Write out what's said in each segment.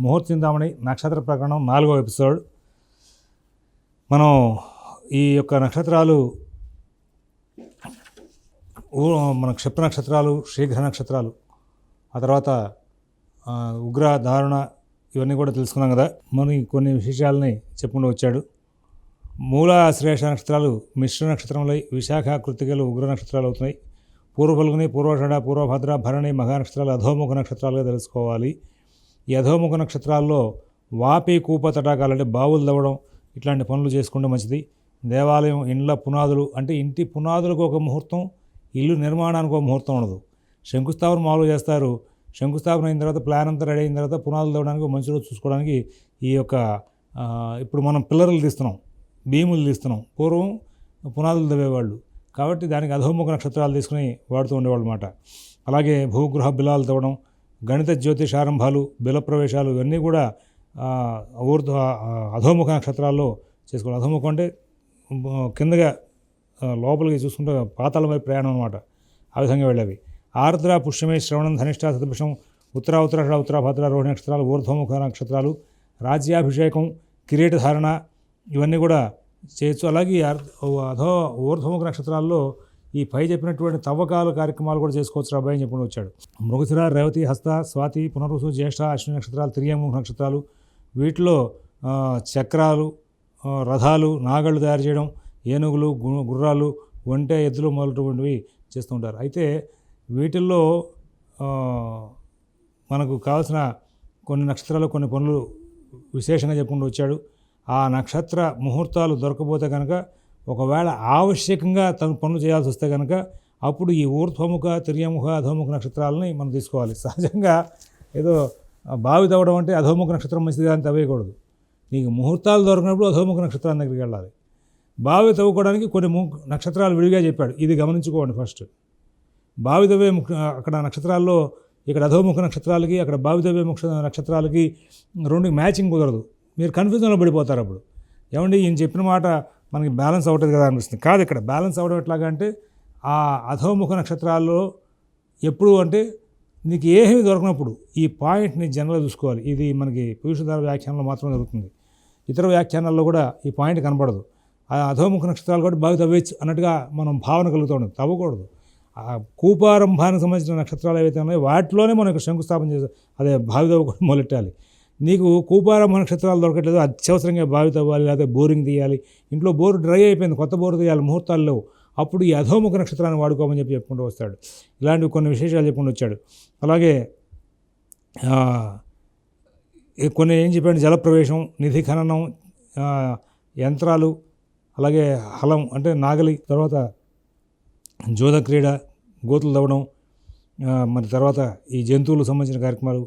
ముహూర్తిందామని నక్షత్ర ప్రకరణం నాలుగో ఎపిసోడ్. మనం ఈ యొక్క నక్షత్రాలు మన క్షిప్ర నక్షత్రాలు శీఘ్ర నక్షత్రాలు ఆ తర్వాత ఉగ్ర దారుణ ఇవన్నీ కూడా తెలుసుకున్నాం కదా. మరి కొన్ని విశేషాలని చెప్పుకుంటూ వచ్చాడు. మూల శ్రేష నక్షత్రాలు మిశ్ర నక్షత్రంలో విశాఖ కృతికలు ఉగ్ర నక్షత్రాలు అవుతున్నాయి. పూర్వ ఫల్గుని పూర్వషడ పూర్వభద్ర భరణి మఘా నక్షత్రాలు అధోముఖ నక్షత్రాలుగా తెలుసుకోవాలి. యధోముఖ నక్షత్రాల్లో వాపి కూప తటాకాలు అంటే బావులు తవ్వడం ఇట్లాంటి పనులు చేసుకుంటే మంచిది. దేవాలయం ఇండ్ల పునాదులు అంటే ఇంటి పునాదులకు ఒక ముహూర్తం ఇల్లు నిర్మాణానికి ఒక ముహూర్తం ఉండదు. శంకుస్థాపన మామూలు చేస్తారు. శంకుస్థాపన అయిన తర్వాత ప్లాన్ అంతా రెడీ అయిన తర్వాత పునాదులు తవ్వడానికి మంచి రోజు చూసుకోవడానికి ఈ యొక్క ఇప్పుడు మనం పిల్లర్లు తీస్తున్నాం భీములు తీస్తున్నాం. పూర్వం పునాదులు తవ్వేవాళ్ళు. కాబట్టి దానికి అధోముఖ నక్షత్రాలు తీసుకుని వాడుతూ ఉండేవాళ్ళు అనమాట అలాగే భూగృహ బిలాలు తవ్వడం గణిత జ్యోతిషారంభాలు బిల ప్రవేశాలు ఇవన్నీ కూడా ఊర్ధ ఊర్ధ్వ అధోముఖ నక్షత్రాల్లో చేసుకోవాలి. అధోముఖం అంటే కిందగా లోపలికి చూసుకుంటే పాతాళమై ప్రయాణం అనమాట ఆ విధంగా వెళ్ళేవి. ఆర్ద్ర పుష్యమే శ్రవణం ధనిష్ట సతభిషం ఉత్తర ఉత్తరాషడ ఉత్తరాభద్ర రోహిణి నక్షత్రాలు ఊర్ధ్వముఖ నక్షత్రాలు రాజ్యాభిషేకం కిరీటధారణ ఇవన్నీ కూడా చేయొచ్చు. అలాగే అధో ఊర్ధ్వముఖ నక్షత్రాల్లో ఈ పై చెప్పినటువంటి తవ్వకాలు కార్యక్రమాలు కూడా చేసుకోవచ్చు అబ్బాయి అని చెప్పి వచ్చాడు. మృగశిర రేవతి హస్త స్వాతి పునరుసు జ్యేష్ఠ అశ్విని నక్షత్రాలు తిరియముఖ నక్షత్రాలు వీటిలో చక్రాలు రథాలు నాగళ్ళు తయారు చేయడం ఏనుగులు గు- గుర్రాలు ఒంటె ఎద్దులు మొదలటువంటివి చేస్తూ ఉంటారు. అయితే వీటిల్లో మనకు కావాల్సిన కొన్ని నక్షత్రాలు కొన్ని పనులు విశేషంగా చెప్పుకుంటూ వచ్చాడు. ఆ నక్షత్ర ముహూర్తాలు దొరకపోతే కనుక ఒకవేళ ఆవశ్యకంగా తన పనులు చేయాల్సి వస్తే కనుక అప్పుడు ఈ ఊర్ధ్వముఖ తిర్యముఖ అధోముఖ నక్షత్రాలని మనం తీసుకోవాలి. సహజంగా ఏదో బావి తవ్వడం అంటే అధోముఖ నక్షత్రం మంచిది కానీ తవ్వేయకూడదు. నీకు ముహూర్తాలు దొరికినప్పుడు అధోముఖ నక్షత్రాన్ని దగ్గరికి వెళ్ళాలి. బావి తవ్వుకోవడానికి కొన్ని నక్షత్రాలు విడిగా చెప్పాడు. ఇది గమనించుకోండి ఫస్ట్. బావి తవ్వే అక్కడ నక్షత్రాల్లో ఇక్కడ అధోముఖ నక్షత్రాలకి అక్కడ బావి తవ్వే ముఖ నక్షత్రాలకి రెండు మ్యాచింగ్ కుదరదు. మీరు కన్ఫ్యూజన్లో పడిపోతారు అప్పుడు. ఏమండి ఈయన చెప్పిన మాట మనకి బ్యాలెన్స్ అవుతుంది కదా అనిపిస్తుంది. కాదు ఇక్కడ బ్యాలెన్స్ అవడం ఎట్లాగా అంటే ఆ అధోముఖ నక్షత్రాల్లో ఎప్పుడు అంటే నీకు ఏమీ దొరకనప్పుడు ఈ పాయింట్ని జనరల్గా చూసుకోవాలి. ఇది మనకి పురుషుధార వ్యాఖ్యానంలో మాత్రమే జరుగుతుంది. ఇతర వ్యాఖ్యానాల్లో కూడా ఈ పాయింట్ కనపడదు. ఆ అధోముఖ నక్షత్రాలు కూడా బాగా తవ్వచ్చు అన్నట్టుగా మనం భావన కలుగుతూ ఉంటుంది. తవ్వకూడదు. ఆ కూపారంభానికి సంబంధించిన నక్షత్రాలు ఏవైతే ఉన్నాయో వాటిలోనే మనం ఇక్కడ శంకుస్థాపన చేసి అదే బావి తవ్వుకొని మొదలెట్టాలి. నీకు కూపారంభ నక్షత్రాలు దొరకట్లేదు అత్యవసరంగా బావి తవ్వాలి లేకపోతే బోరింగ్ తీయాలి. ఇంట్లో బోరు డ్రై అయిపోయింది కొత్త బోరు తీయాలి ముహూర్తాల్లో అప్పుడు ఈ అధోముఖ నక్షత్రాన్ని వాడుకోమని చెప్పి చెప్పుకుంటూ వస్తాడు. ఇలాంటివి కొన్ని విశేషాలు చెప్పుకుంటూ వచ్చాడు. అలాగే కొన్ని ఏం చెప్పాడు? జలప్రవేశం నిధి ఖననం యంత్రాలు అలాగే హలం అంటే నాగలి తర్వాత జోద క్రీడ గోతులు తవ్వడం మరి తర్వాత ఈ జంతువులకు సంబంధించిన కార్యక్రమాలు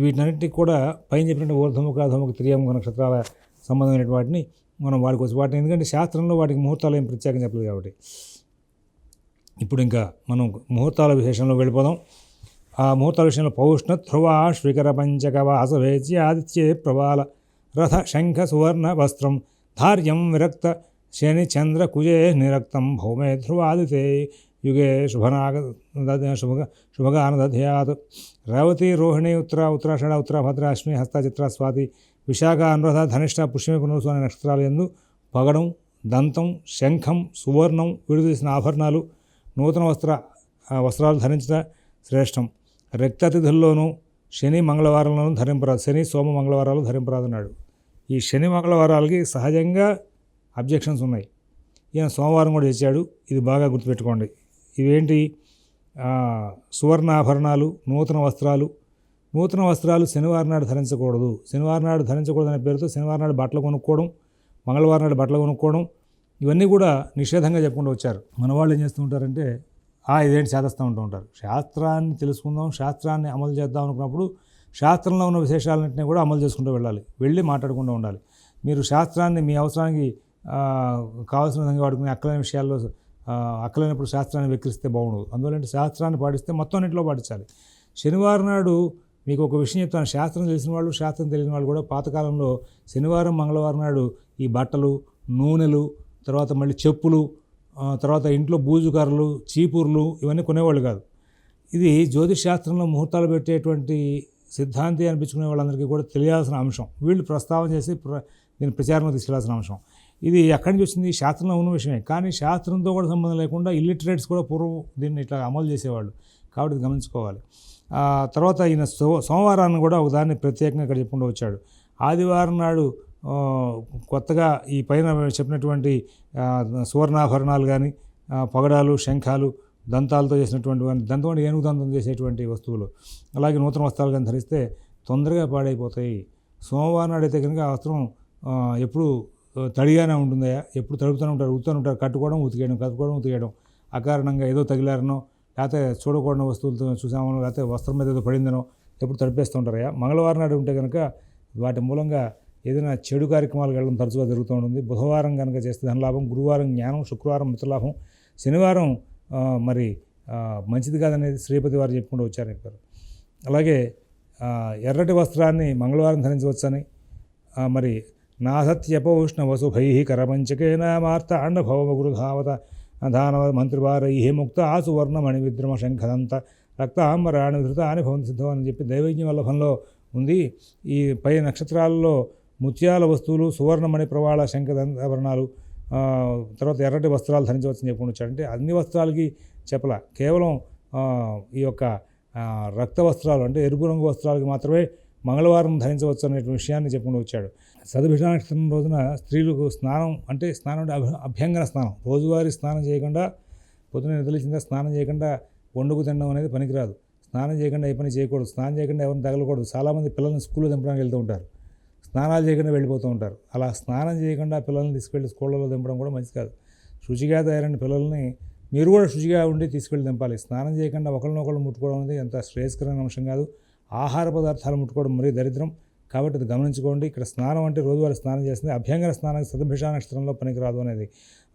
వీటినన్నింటికి కూడా పైన చెప్పినట్టు ఊర్ధముఖ అధముఖ త్రియాముఖ నక్షత్రాల సంబంధమైన వాటిని మనం వాడుకోవచ్చు వాటిని. ఎందుకంటే శాస్త్రంలో వాటికి ముహూర్తాలు ఏం ప్రత్యేకం చెప్పలేదు కాబట్టి. ఇప్పుడు ఇంకా మనం ముహూర్తాల విశేషంలో వెళ్ళిపోదాం. ఆ ముహూర్తాల విషయంలో పౌష్ణ ధ్రువ శ్రీకర పంచక వేచి ఆదిత్యే ప్రవాల రథ శంఖ సువర్ణ వస్త్రం ధార్యం విరక్త శని చంద్ర కుజే నిరక్తం భౌమే ధ్రువాదితే యుగే శుభనాగ దద- శుభగ శుభగాన దధ్యాత్ రేవతి రోహిణి ఉత్తర ఉత్తరాషణ ఉత్తరాభద్ర అశ్విని హస్త చిత్ర స్వాతి విశాఖ అనురాధ ధనిష్ట పుష్యమి పునరుసు అనే నక్షత్రాలు ఎందు పగడం దంతం శంఖం సువర్ణం విడుదీసిన ఆభరణాలు నూతన వస్త్ర వస్త్రాలు ధరించిన శ్రేష్టం రక్తతిథుల్లోనూ శని మంగళవారంలోనూ ధరింపరాదు శని సోమ మంగళవారాలు ధరింపరాదన్నాడు ఈ శని మంగళవారాలకి సహజంగా అబ్జెక్షన్స్ ఉన్నాయి. ఈయన సోమవారం కూడా చేశాడు. ఇది బాగా గుర్తుపెట్టుకోండి. ఇవేంటి? సువర్ణాభరణాలు నూతన వస్త్రాలు. నూతన వస్త్రాలు శనివారం నాడు ధరించకూడదు. శనివారం నాడు ధరించకూడదు అనే పేరుతో శనివారం నాడు బట్టలు కొనుక్కోవడం మంగళవారం నాడు బట్టలు కొనుక్కోవడం ఇవన్నీ కూడా నిషేధంగా చెప్పుకుంటూ వచ్చారు. మన వాళ్ళు ఏం చేస్తూ ఉంటారంటే ఆ ఇదేంటి చేదస్తూ ఉంటూ ఉంటారు. శాస్త్రాన్ని తెలుసుకుందాం శాస్త్రాన్ని అమలు చేద్దాం అనుకున్నప్పుడు శాస్త్రంలో ఉన్న విశేషాలన్నింటినీ కూడా అమలు చేసుకుంటూ వెళ్ళాలి. వెళ్ళి మాట్లాడుకుంటూ ఉండాలి. మీరు శాస్త్రాన్ని మీ అవసరానికి కావాల్సిన విధంగా వాడుకునే అక్కలైన విషయాల్లో అక్కలైనప్పుడు శాస్త్రాన్ని వెక్కిరిస్తే బాగుండదు. అందువల్ల శాస్త్రాన్ని పాటిస్తే మొత్తం అన్నింటిలో పాటించాలి. శనివారం నాడు మీకు ఒక విషయం చెప్తాను. శాస్త్రం తెలిసిన వాళ్ళు శాస్త్రం తెలియని వాళ్ళు కూడా పాతకాలంలో శనివారం మంగళవారం నాడు ఈ బట్టలు నూనెలు తర్వాత మళ్ళీ చెప్పులు తర్వాత ఇంట్లో బూజుకారులు చీపుర్లు ఇవన్నీ కొనేవాళ్ళు కాదు. ఇది జ్యోతిష్ శాస్త్రంలో ముహూర్తాలు పెట్టేటువంటి సిద్ధాంతి అనిపించుకునే వాళ్ళందరికీ కూడా తెలియాల్సిన అంశం. వీళ్ళు ప్రస్తావన చేసి ప్ర దీన్ని ప్రచారంలో తీసుకెళ్ళాల్సిన అంశం. ఇది ఎక్కడి నుంచి వచ్చింది? శాస్త్రంలో ఉన్న విషయమే. కానీ శాస్త్రంతో కూడా సంబంధం లేకుండా ఇల్లిటరేట్స్ కూడా పూర్వం దీన్ని ఇట్లా అమలు చేసేవాళ్ళు. కాబట్టి ఇది గమనించుకోవాలి. తర్వాత ఈయన సో సోమవారాన్ని కూడా ఒకదాన్ని ప్రత్యేకంగా ఇక్కడ చెప్పుకుంటూ వచ్చాడు. ఆదివారం నాడు కొత్తగా ఈ పైన చెప్పినటువంటి సువర్ణాభరణాలు కానీ పగడాలు శంఖాలు దంతాలతో చేసినటువంటి కానీ దంతం అంటే ఏనుగు దంతం చేసేటువంటి వస్తువులు అలాగే నూతన వస్త్రాలు కానీ ధరిస్తే తొందరగా పాడైపోతాయి. సోమవారం నాడు అయితే కనుక ఆ వస్త్రం ఎప్పుడు తడిగానే ఉంటుంది ఎప్పుడు తడుపుతూనే ఉంటారు ఉతుతూనే ఉంటారు కట్టుకోవడం ఉతికేయడం కట్టుకోవడం ఉతికేయడం. అకారణంగా ఏదో తగిలారనో లేకపోతే చూడకూడని వస్తువులతో చూసామనో లేకపోతే వస్త్రం మీద ఏదో పడిందనో ఎప్పుడు తడిపేస్తూ ఉంటారయ్యా మంగళవారం నాడు ఉంటే కనుక వాటి మూలంగా ఏదైనా చెడు కార్యక్రమాలు వెళ్ళడం తరచుగా జరుగుతూ ఉంటుంది. బుధవారం కనుక చేస్తే ధనలాభం గురువారం జ్ఞానం శుక్రవారం మిత్రలాభం శనివారం మరి మంచిది కాదనేది శ్రీపతి వారు చెప్పుకుంటూ వచ్చారని చెప్పారు. అలాగే ఎర్రటి వస్త్రాన్ని మంగళవారం ధరించవచ్చని మరి నాసత్యపౌష్ణ వసుభై కరపంచకేన మార్తాండ భవగురుధావత మంత్రివారై ముక్త సువర్ణమణి విద్రమ శంఖదంత రక్తాంబరాణి ధృతాన్ని భవంతి సిద్ధం అని చెప్పి దైవజ్ఞ వల్లభంలో ఉంది. ఈ పై నక్షత్రాలలో ముత్యాల వస్తువులు సువర్ణమణి ప్రవాళ శంఖదంతాభరణాలు ఆ, తర్వాత ఎర్రటి వస్త్రాలు ధరించవచ్చని చెప్పుకుని వచ్చాడంటే అన్ని వస్త్రాలకి చెప్పల. కేవలం ఈ యొక్క రక్త వస్త్రాలు అంటే ఎరుపు రంగు వస్త్రాలకి మాత్రమే మంగళవారం ధరించవచ్చు అనే విషయాన్ని చెప్పుకుంటూ వచ్చాడు. సదభిష రోజున స్త్రీలకు స్నానం అంటే స్నానం అంటే అభ్యంగన స్నానం. రోజువారీ స్నానం చేయకుండా పొద్దున నిద్రలేచిందా? స్నానం చేయకుండా వండుకు తినడం అనేది పనికిరాదు. స్నానం చేయకుండా ఏ పని చేయకూడదు. స్నానం చేయకుండా ఎవరిని తగలకూడదు. చాలామంది పిల్లల్ని స్కూల్లో దింపడానికి వెళ్తూ ఉంటారు. స్నానాలు చేయకుండా వెళ్ళిపోతూ ఉంటారు. అలా స్నానం చేయకుండా పిల్లల్ని తీసుకెళ్ళి స్కూళ్ళలో దింపడం కూడా మంచిది కాదు. శుచిగా తయారైన పిల్లల్ని మీరు కూడా శుచిగా ఉండి తీసుకెళ్ళి దింపాలి. స్నానం చేయకుండా ఒకరినొకరు ముట్టుకోవడం అనేది ఎంత శ్రేయస్కరమైన అంశం కాదు. ఆహార పదార్థాలు ముట్టుకోవడం మరీ దరిద్రం. కాబట్టి అది గమనించుకోండి. ఇక్కడ స్నానం అంటే రోజువారీ స్నానం చేస్తుంది. అభ్యంగర స్నానం సతభిషా నక్షత్రంలో పనికిరాదు అనేది.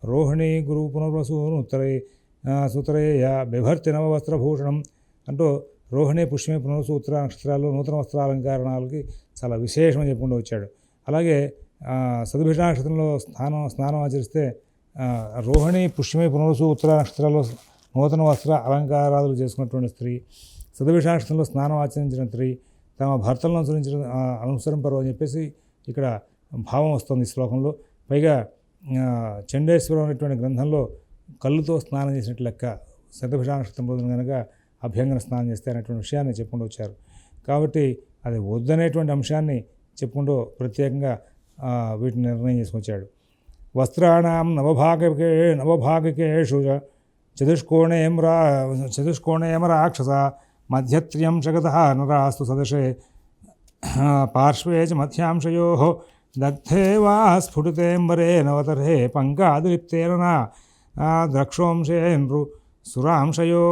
రోహిణి గురు పునర్వసు ఉత్తరే సుతరేయ బిభర్తి నవ వస్త్రభూషణం అంటూ రోహిణి పుష్యమి పునర్వసు ఉత్తర నక్షత్రాలు నూతన వస్త్ర అలంకరణాలకి చాలా విశేషమని చెప్పుకుంటూ వచ్చాడు. అలాగే ఆ, నక్షత్రంలో స్నానం స్నానం ఆచరిస్తే రోహిణి పుష్యమి పునర్వసు ఉత్తర నక్షత్రాల్లో నూతన వస్త్ర అలంకారాలు చేసుకున్నటువంటి స్త్రీ సదభిష స్నానం ఆచరించిన త్రీ తమ భర్తలను అనుసరించిన అనుసరింపరు అని చెప్పేసి ఇక్కడ భావం వస్తుంది ఈ శ్లోకంలో. పైగా చండేశ్వరం అనేటువంటి గ్రంథంలో కళ్ళుతో స్నానం చేసినట్టు లెక్క శతభిషానక్షత్రం రోజున కనుక అభ్యంగన స్నానం చేస్తే అనేటువంటి విషయాన్ని చెప్పుకుంటూ వచ్చారు. కాబట్టి అది వద్దనేటువంటి అంశాన్ని చెప్పుకుంటూ ప్రత్యేకంగా వీటిని నిర్ణయం చేసుకొచ్చాడు. వస్త్రాణం నవభాగకే నవభాగకేషు చ చతుష్కోణేం రా చతుష్కోణేమ రాక్షస మధ్యత్ర్యంశగత నరాస్తు సదశే. పార్శ్వే చ మధ్యాంశయో దగ్ధే వా స్ఫుటితేంబరే నవతరే పంకాదిలిప్తేన ద్రక్షోంశే నృ సురాంశయో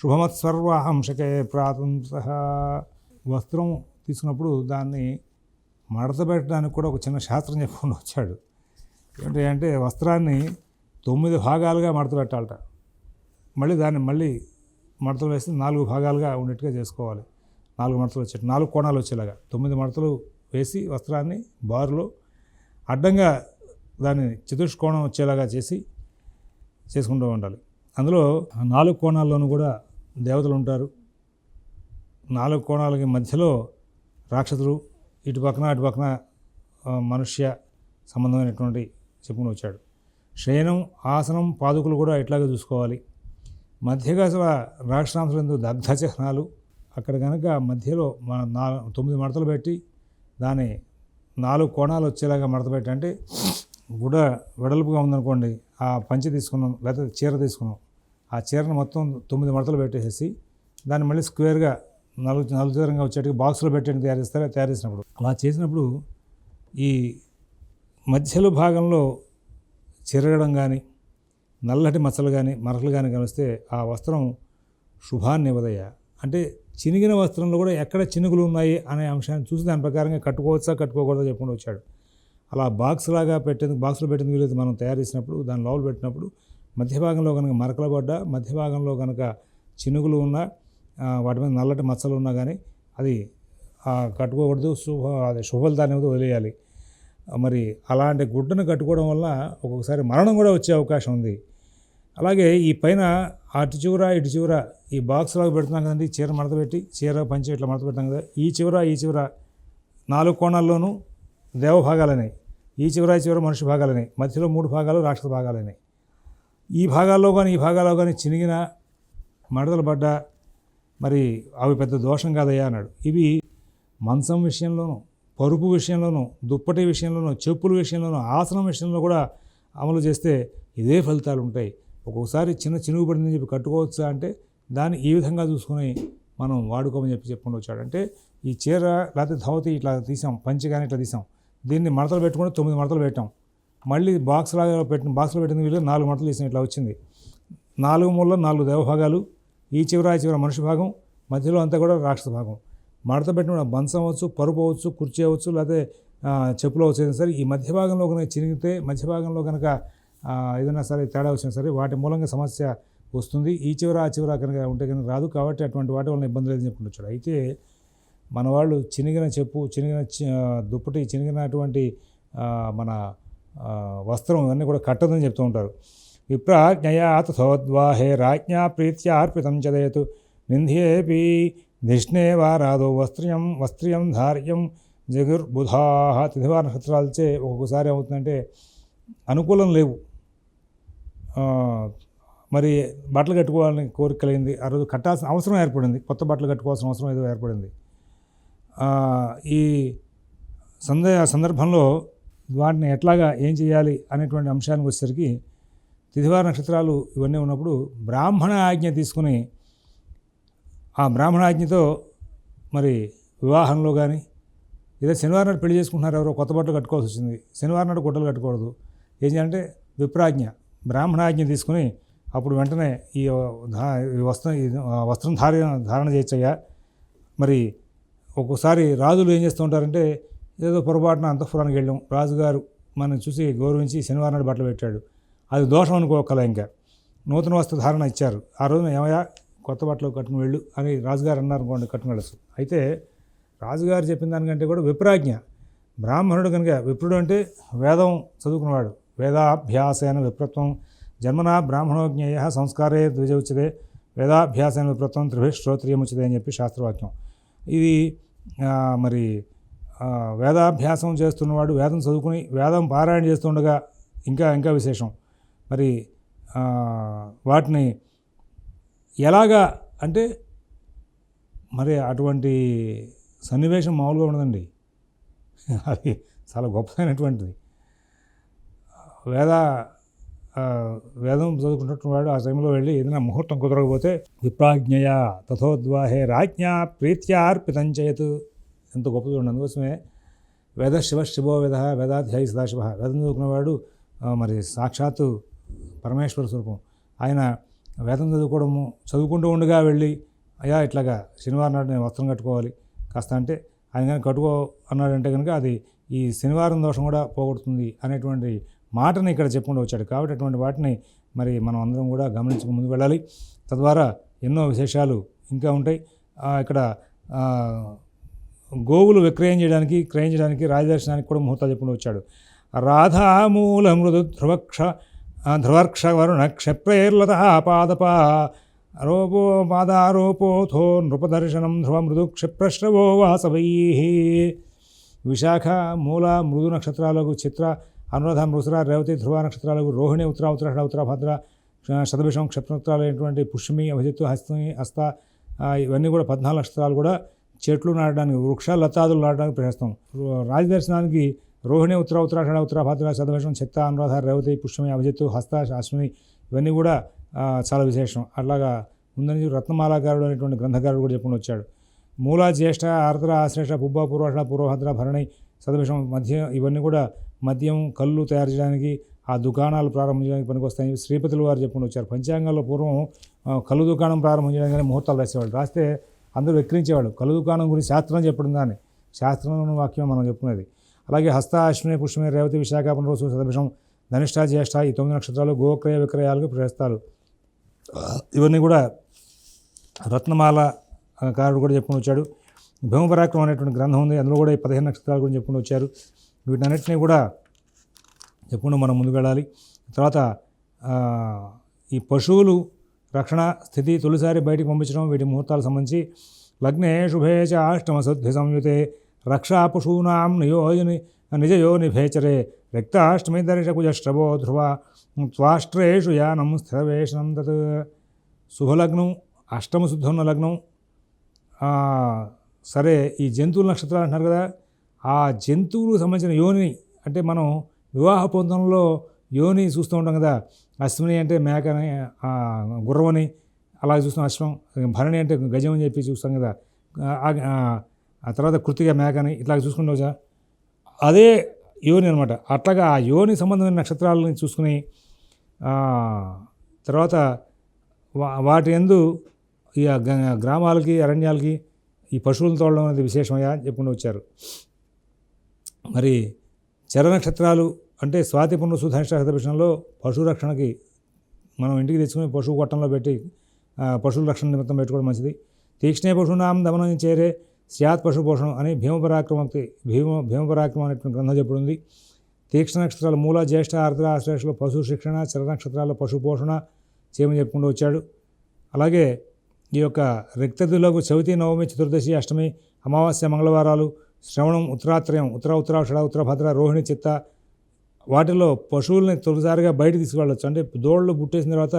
శుభమత్సర్వాంశకే ప్రాతంత. వస్త్రం తీసుకున్నప్పుడు దాన్ని మడత పెట్టడానికి కూడా ఒక చిన్న శాస్త్రం చెప్పుకుని వచ్చాడు. ఏంటి అంటే వస్త్రాన్ని తొమ్మిది భాగాలుగా మడత పెట్టాలట. మళ్ళీ దాన్ని మళ్ళీ మడతలు వేసి నాలుగు భాగాలుగా ఉండేట్టుగా చేసుకోవాలి. నాలుగు మడతలు వచ్చేట్టు నాలుగు కోణాలు వచ్చేలాగా. తొమ్మిది మడతలు వేసి వస్త్రాన్ని బారులో అడ్డంగా దాన్ని చతుష్కోణం వచ్చేలాగా చేసి చేసుకుంటూ ఉండాలి. అందులో నాలుగు కోణాల్లోనూ కూడా దేవతలు ఉంటారు. నాలుగు కోణాలకి మధ్యలో రాక్షసులు ఇటు పక్కన అటు పక్కన మనుష్య సంబంధమైనటువంటి చెప్పుకుని వచ్చాడు. శయనం ఆసనం పాదుకులు కూడా ఇట్లాగే చూసుకోవాలి. మధ్యగా అసలు దగ్ధ చిహ్నాలు అక్కడ కనుక మధ్యలో మన నా తొమ్మిది మడతలు పెట్టి దాని నాలుగు కోణాలు వచ్చేలాగా మడత పెట్టి అంటే గుడ వెడల్పుగా ఉందనుకోండి ఆ పంచి తీసుకున్నాం లేకపోతే చీర తీసుకున్నాం. ఆ చీరను మొత్తం తొమ్మిది మడతలు పెట్టేసేసి దాన్ని మళ్ళీ స్క్వేర్గా నలుగు నలుగురంగా వచ్చేట్టుగా బాక్స్లో పెట్టేది తయారు చేస్తారు తయారు చేసినప్పుడు అలా చేసినప్పుడు ఈ మధ్యలో భాగంలో చిరగడం కానీ నల్లటి మచ్చలు కానీ మరకలు కానీ కనిపిస్తే ఆ వస్త్రం శుభాన్ని ఇవ్వదయ్యా. అంటే చినిగిన వస్త్రంలో కూడా ఎక్కడ చినుకులు ఉన్నాయి అనే అంశాన్ని చూసి దాని ప్రకారంగా కట్టుకోవచ్చా కట్టుకోకూడదా చెప్పుకుంటూ వచ్చాడు. అలా బాక్స్ లాగా పెట్టేందుకు బాక్స్లో పెట్టేందుకు వీలైతే మనం తయారు చేసినప్పుడు దాని లోపల పెట్టినప్పుడు మధ్య భాగంలో కనుక మరకలు పడ్డా మధ్య భాగంలో కనుక చినుకులు ఉన్నా వాటి మీద నల్లటి మచ్చలు ఉన్నా కానీ అది కట్టుకోకూడదు శుభ అది శుభఫలితాన్ని వదిలేయాలి. మరి అలాంటి గుడ్డను కట్టుకోవడం వల్ల ఒక్కొక్కసారి మరణం కూడా వచ్చే అవకాశం ఉంది. అలాగే ఈ పైన అటు చివర ఇటు చివర ఈ బాక్స్ లాగా పెడుతున్నాం కదండి. చీర మడత పెట్టి చీర పంచి ఇట్లా మడత పెట్టాం కదా. ఈ చివర ఈ చివర నాలుగు కోణాల్లోనూ దేవ భాగాలనేవి ఈ చివర ఈ చివర మనుషు భాగాలనే. మధ్యలో మూడు భాగాలు రాక్షస భాగాలనే. ఈ భాగాల్లో కానీ ఈ భాగాల్లో కానీ చినిగిన మడతలు పడ్డ మరి అవి పెద్ద దోషం కాదయ్యా అన్నాడు. ఇవి మంచం విషయంలోనూ పరుపు విషయంలోనూ దుప్పటి విషయంలోనూ చెప్పుల విషయంలోనూ ఆసనం విషయంలో కూడా అమలు చేస్తే ఇదే ఫలితాలు ఉంటాయి ఒక్కొక్కసారి చిన్న చినుగు పడిందని చెప్పి కట్టుకోవచ్చా అంటే దాన్ని ఈ విధంగా చూసుకొని మనం వాడుకోమని చెప్పి చెప్పుకుంటూ వచ్చాడు. అంటే ఈ చీర లేకపోతే ధవతి ఇట్లా తీసాం పంచి కానీ ఇట్లా తీసాం. దీన్ని మడతలు పెట్టుకుంటే తొమ్మిది మడతలు పెట్టాం. మళ్ళీ బాక్స్ లాగా పెట్టిన బాక్స్లో పెట్టిన వీళ్ళు నాలుగు మడతలు తీసాం ఇట్లా వచ్చింది. నాలుగు మూలలో నాలుగు దేవభాగాలు ఈ చివర ఈ చివర మనిషి భాగం మధ్యలో అంతా కూడా రాక్షస భాగం. మడత పెట్టిన బంసం అవ్వచ్చు పరుపు అవ్వచ్చు కుర్చీ అవ్వచ్చు లేకపోతే చెప్పులు అవ్వచ్చు సరే ఈ మధ్య భాగంలో కనుక చిరిగితే మధ్య భాగంలో కనుక ఏదైనా సరే తేడా వచ్చినా సరే వాటి మూలంగా సమస్య వస్తుంది. ఈ చివర ఆ చివర కనుక ఉంటే కనుక రాదు కాబట్టి అటువంటి వాటి వల్ల ఇబ్బంది లేదని చెప్పుకుంటాడు అయితే మన వాళ్ళు చినిగిన చెప్పు చినిగిన దుప్పటి చినిగినటువంటి మన వస్త్రం ఇవన్నీ కూడా కట్టదని చెప్తూ ఉంటారు. విప్రాజ్ఞయాత్ సోద్వాహే రాజ్ఞా ప్రీత్యా అర్పితం చదయతు. నింధ్యేపి ధిష్ణే వారాదో వస్త్రియం వస్త్రియం ధార్యం జగుర్బుధా తిథివార నక్షత్రాలచే ఒక్కొక్కసారి ఏమవుతుందంటే అనుకూలం లేవు. మరి బట్టలు కట్టుకోవాలని కోరిక కలిగింది. ఆ రోజు కట్టాల్సిన అవసరం ఏర్పడింది. కొత్త బట్టలు కట్టుకోవాల్సిన అవసరం ఏదో ఏర్పడింది. ఈ సందే సందర్భంలో వాటిని ఎట్లాగా ఏం చేయాలి అనేటువంటి అంశానికి వచ్చేసరికి తిథివార నక్షత్రాలు ఇవన్నీ ఉన్నప్పుడు బ్రాహ్మణ ఆజ్ఞ తీసుకుని ఆ బ్రాహ్మణ ఆజ్ఞతో మరి వివాహంలో కానీ ఏదో శనివారం నాడు పెళ్ళి చేసుకుంటున్నారు ఎవరో కొత్త బట్టలు కట్టుకోవాల్సి వచ్చింది. శనివారం నాడు గుడ్డలు కట్టుకోకూడదు. ఏం చేయాలంటే విప్రాజ్ఞ. బ్రాహ్మణాజ్ఞ తీసుకుని అప్పుడు వెంటనే ఈ వస్త్రం వస్త్రం ధారణ ధారణ చేయొచ్చయ్యా మరి ఒక్కోసారి రాజులు ఏం చేస్తూ ఉంటారంటే ఏదో పొరపాటున అంతఃపురానికి వెళ్ళాం. రాజుగారు మనం చూసి గౌరవించి శనివారం నాడు బట్టలు పెట్టాడు. అది దోషం అనుకోకల ఇంకా. నూతన వస్త్ర ధారణ ఇచ్చారు. ఆ రోజున ఏమయ్యా కొత్త బట్టలు కట్టుకుని వెళ్ళు అని రాజుగారు అన్నారు అనుకోండి కట్టుకుని వెళ్ళచ్చు. అయితే రాజుగారు చెప్పిన దానికంటే కూడా విప్రాజ్ఞ. బ్రాహ్మణుడు కనుక విప్రుడు అంటే వేదం చదువుకున్నవాడు. వేదాభ్యాసేన విప్రత్వం జన్మనా బ్రాహ్మణోజ్ఞేయ సంస్కారే ద్విజ వేదాభ్యాసేన విప్రత్వం త్రిభిష్ శ్రోత్రియముచ్యతే అని చెప్పి శాస్త్రవాక్యం. ఇది మరి వేదాభ్యాసం చేస్తున్నవాడు వేదం చదువుకుని వేదం పారాయణ చేస్తుండగా ఇంకా ఇంకా విశేషం. మరి వాటిని ఎలాగా అంటే మరి అటువంటి సన్నివేశం మామూలుగా ఉండదండి. అది చాలా గొప్పదైనటువంటిది. వేద వేదం చదువుకుంటున్న వాడు ఆ టైంలో వెళ్ళి ఏదైనా ముహూర్తం కుదరకపోతే విప్రాజ్ఞయ తథోద్వాహే రాజ్ఞ ప్రీత్యా అర్పితం చేయతు ఎంత గొప్పది ఉండదు అందుకోసమే వేద శివ శివో వేద వేదాధ్యాయ సదాశివ. వేదం చదువుకున్నవాడు మరి సాక్షాత్తు పరమేశ్వర స్వరూపం. ఆయన వేదం చదువుకోవడము చదువుకుంటూ ఉండగా వెళ్ళి అయ్యా ఇట్లాగా శనివారం నాడు నేను వస్త్రం కట్టుకోవాలి కాస్త అంటే ఆయన కానీ కట్టుకో అన్నాడంటే కనుక అది ఈ శనివారం దోషం కూడా పోగొడుతుంది అనేటువంటి మాటని ఇక్కడ చెప్పుకుంటూ వచ్చాడు. కాబట్టి అటువంటి వాటిని మరి మనం అందరం కూడా గమనించుకుని ముందుకు వెళ్ళాలి. తద్వారా ఎన్నో విశేషాలు ఇంకా ఉంటాయి. ఇక్కడ గోవులు విక్రయం చేయడానికి క్రయం చేయడానికి రాజదర్శనానికి కూడా ముహూర్తాలు చెప్పుకుంటూ వచ్చాడు. రాధామూల మృదు ధ్రువక్ష ధ్రువక్ష ధ్రువర్క్ష వరుణ క్షప్రైర్లత పాదప రూపో పాదారోపోథో నృపదర్శనం ధ్రువ మృదు క్షిప్రశ్రవో వాసవై. విశాఖ మూల మృదు నక్షత్రాలకు చిత్ర అనురాధ మృసుర రేవతి ధ్రువ నక్షత్రాలకు రోహిణి ఉత్తర ఉత్తరాఖండ ఉత్తర భద్ర శతభిషం క్షిప్రనక్షత్రాలు అయినటువంటి పుష్మి అభిజిత్తు హస్తి హస్త ఇవన్నీ కూడా పద్నాలుగు నక్షత్రాలు కూడా చెట్లు నాటడానికి వృక్ష లతాదులు నాటడానికి ప్రయత్నం రాజదర్శనానికి రోహిణి ఉత్తర ఉత్తరాఖండ ఉత్తర భద్ర శతభిషం చిత్త అనురాధ రేవతి పుష్మి అభిజిత్తు హస్త అశ్విని ఇవన్నీ కూడా చాలా విశేషం. అట్లాగా ఉందని రత్నమాలాకారుడు అనేటువంటి గ్రంథకారుడు కూడా చెప్పుకుని వచ్చాడు. మూల జ్యేష్ఠ ఆర్ద్ర ఆశ్లేష పుబ్బ పూర్వష పూర్వభద్ర భరణి సదవిషం మధ్య ఇవన్నీ కూడా మద్యం కళ్ళు తయారు చేయడానికి ఆ దుకాణాలు ప్రారంభించడానికి పనికొస్తాయని శ్రీపతులు వారు చెప్పుకుని వచ్చారు. పంచాంగంలో పూర్వం కళ్ళు దుకాణం ప్రారంభించడానికి ముహూర్తాలు రాసేవాళ్ళు రాస్తే అందరూ వెక్కిరించేవాళ్ళు. కళ్ళు దుకాణం గురించి శాస్త్రం చెప్పడం దాన్ని. శాస్త్రంలోని వాక్యం మనం చెప్పుకునేది. అలాగే హస్త అశ్విని పుష్యమి రేవతి విశాఖపట్నం రోజు సదభిషం ధనిష్ట జ్యేష్ఠ ఈ తొమ్మిది నక్షత్రాలు గోక్రయ విక్రయాలకు ప్రవేశిస్తారు ఇవన్నీ కూడా రత్నమాల కారుడు కూడా చెప్పుకుని వచ్చాడు. భీమపరాక్రమం అనేటువంటి గ్రంథం ఉంది. అందులో కూడా ఈ పదిహేను నక్షత్రాలు గురించి చెప్పుకుని వచ్చారు. వీటన్నిటినీ కూడా చెప్పుకుంటూ మనం ముందుకు వెళ్ళాలి. తర్వాత ఈ పశువులు రక్షణ స్థితి తొలిసారి బయటికి పంపించడం వీటి ముహూర్తాలకు సంబంధించి లగ్నే శుభే చ అష్టమ శుద్ధి సంయుతే రక్షా పశూనాం నియోజని నిజయోనిభేచరే రక్తాష్టమి దర్శకుజశ్రవో ధ్రువ త్వాష్ట్రేషు యానం స్థిరవేషణం తత్. శుభలగ్నం అష్టమ శుద్ధి ఉన్న లగ్నం సరే ఈ జంతువుల నక్షత్రాలు అంటున్నారు కదా ఆ జంతువులకు సంబంధించిన యోని అంటే మనం వివాహ పొందంలో యోని చూస్తూ ఉంటాం కదా అశ్విని అంటే మేకని ఆ, గుర్రమని అలాగే చూస్తాం అశ్వం భరణి అంటే గజం అని చెప్పి చూస్తాం కదా ఆ, తర్వాత కృతిగా మేకని ఇట్లా చూసుకుంటాం అదే యోని అనమాట అట్లాగా ఆ యోని సంబంధమైన నక్షత్రాలని చూసుకుని తర్వాత వా- వాటి ఎందు ఈ గ- గ్రామాలకి అరణ్యాలకి ఈ పశువులను తోడడం అనేది విశేషమయ్యా అని చెప్పుకుంటూ వచ్చారు. మరి చర నక్షత్రాలు అంటే స్వాతి పునరుసు ధనిష్ట విషయంలో పశు రక్షణకి మనం ఇంటికి తెచ్చుకుని పశువు కొట్టంలో పెట్టి పశువుల రక్షణ నిమిత్తం పెట్టుకోవడం మంచిది. తీక్ష్ణే పశునాం దమనం చేరే స్యాత్ పశు పోషణం అని భీమపరాక్రమకి భీమ భీమపరాక్రమం అనేటువంటి గ్రంథం చెప్పుడుంది. తీక్ష్ణ నక్షత్రాల మూల జ్యేష్ఠ ఆర్ద్ర ఆశ్లేషలో పశు శిక్షణ చర నక్షత్రాలు పశు పోషణ చేయమని చెప్పుకుంటూ వచ్చాడు. అలాగే ఈ యొక్క రిక్తదులకు చవితి నవమి చతుర్దశి అష్టమి అమావాస్య మంగళవారాలు శ్రవణం ఉత్తరాత్రయం ఉత్తర ఉత్తరాషడ ఉత్తర భద్ర రోహిణి చిత్త వాటిలో పశువుల్ని తొలిసారిగా బయట తీసుకువెళ్ళొచ్చు. అంటే దోళ్ళు పుట్టేసిన తర్వాత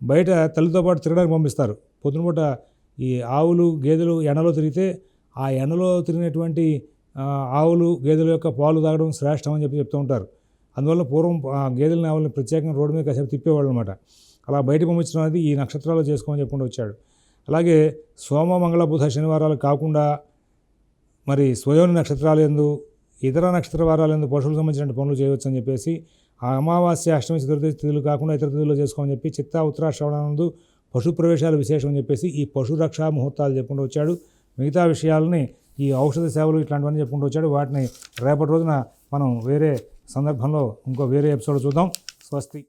బయట తల్లితో పాటు తిరగడానికి పంపిస్తారు. పొద్దునపూట ఈ ఆవులు గేదెలు ఎండలో తిరిగితే ఆ ఎండలో తిరిగినటువంటి ఆవులు గేదెల యొక్క పాలు తాగడం శ్రేష్టం అని చెప్పి చెప్తూ ఉంటారు. అందువల్ల పూర్వం గేదెలని ఆవులని ప్రత్యేకంగా రోడ్డు మీద కాసేపు తిప్పేవాళ్ళు అనమాట అలా బయట పంపించడం అనేది ఈ నక్షత్రాలు చేసుకోమని చెప్పుకుంటూ వచ్చాడు. అలాగే సోమ మంగళ బుధ శనివారాలు కాకుండా మరి స్వయోని నక్షత్రాలు ఎందు ఇతర నక్షత్ర వారాలు ఎందు పశువులకు సంబంధించిన పనులు చేయవచ్చు అని చెప్పేసి ఆ అమావాస్య అష్టమి చతుర్దశి తిథులు కాకుండా ఇతర తిథుల్లో చేసుకోమని చెప్పి చిత్త ఉత్తర శ్రవణానందు పశు ప్రవేశాలు విశేషం అని చెప్పేసి ఈ పశు రక్షా ముహూర్తాలు చెప్పుకుంటూ వచ్చాడు. మిగతా విషయాలని ఈ ఔషధ సేవలు ఇట్లాంటివన్నీ చెప్పుకుంటూ వచ్చాడు. వాటిని రేపటి రోజున మనం వేరే సందర్భంలో ఇంకో వేరే ఎపిసోడ్ చూద్దాం. స్వస్తి.